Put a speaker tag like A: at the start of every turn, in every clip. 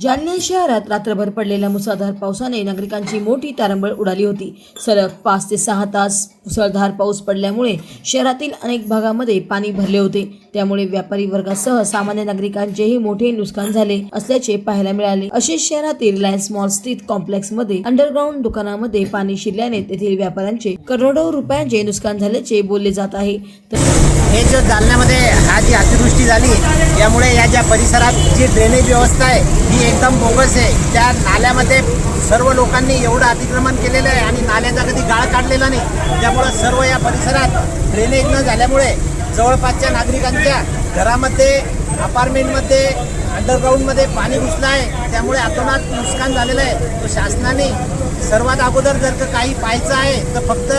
A: जालना शहरात रात्रभर पडलेल्या मुसळधार पावसाने नागरिकांची मोठी तारंबळ उडाली होती. सलग पाच ते सहा तास मुसळधार पाऊस पडल्यामुळे शहरातील अनेक भागामध्ये पाणी भरले होते. त्यामुळे व्यापारी वर्गासह सामान्य नागरिकांचेही मोठे नुकसान झाले असल्याचे पाहायला मिळाले. असे शहरातील रिलायन्स मॉल स्थित कॉम्प्लेक्समध्ये अंडरग्राऊंड दुकानामध्ये पाणी शिरल्याने तेथील व्यापाऱ्यांचे करोडो रुपयांचे नुकसान झाल्याचे बोलले जात आहे. तर
B: हे जो जालन्यामध्ये हा जी अतिवृष्टी झाली यामुळे या ज्या परिसरात जी ड्रेनेज व्यवस्था आहे ही एकदम बोगस आहे. त्या नाल्यामध्ये सर्व लोकांनी एवढं अतिक्रमण केलेलं आहे आणि नाल्याचा कधी गाळ काढलेला नाही. त्यामुळं सर्व या परिसरात ड्रेनेज न झाल्यामुळे जवळपासच्या नागरिकांच्या घरामध्ये अपार्टमेंटमध्ये अंडरग्राऊंडमध्ये पाणी घुसलं आहे. त्यामुळे अतोनात नुकसान झालेलं आहे. तो शासनाने सर्वात अगोदर जर का काही पाहायचं आहे तर फक्त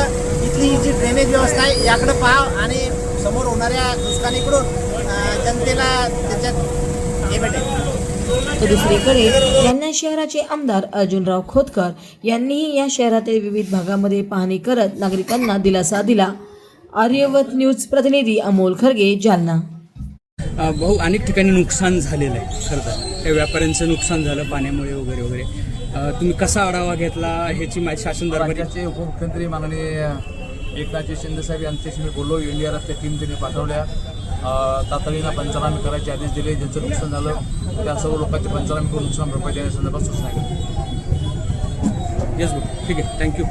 B: इथली ही जी ड्रेनेज व्यवस्था आहे याकडं पहा आणि समोर होणाऱ्या नुकसानीकडून जनतेला त्याच्यात हे भेटेल.
A: तर दुसरीकडे जालना शहराचे आमदार अर्जुनराव खोतकर यांनीही या शहरातील विविध भागामध्ये पाहणी करत नागरिकांना दिलासा दिला. आर्यवत न्यूज प्रतिनिधी अमोल खरगे जालना.
C: भाऊ अनेक ठिकाणी नुकसान झालेलं आहे खरं तर. त्या व्यापाऱ्यांचं नुकसान झालं पाण्यामुळे वगैरे वगैरे. तुम्ही कसा आढावा घेतला? ह्याची माहिती शासन दरबारी
D: राज्याचे उपमुख्यमंत्री माननीय एकनाथजी शिंदे साहेब यांच्याशी मी बोललो. एनडीआरएफच्या टीम त्यांनी पाठवल्या. तातडीनं पंचनामे करायचे आदेश दिले ज्यांचं नुकसान झालं त्या सर्व लोकांचे पंचनामे करून नुकसान भरपाई देण्यासंदर्भात सूचना केली.
C: येस भाऊ ठीक आहे. थँक्यू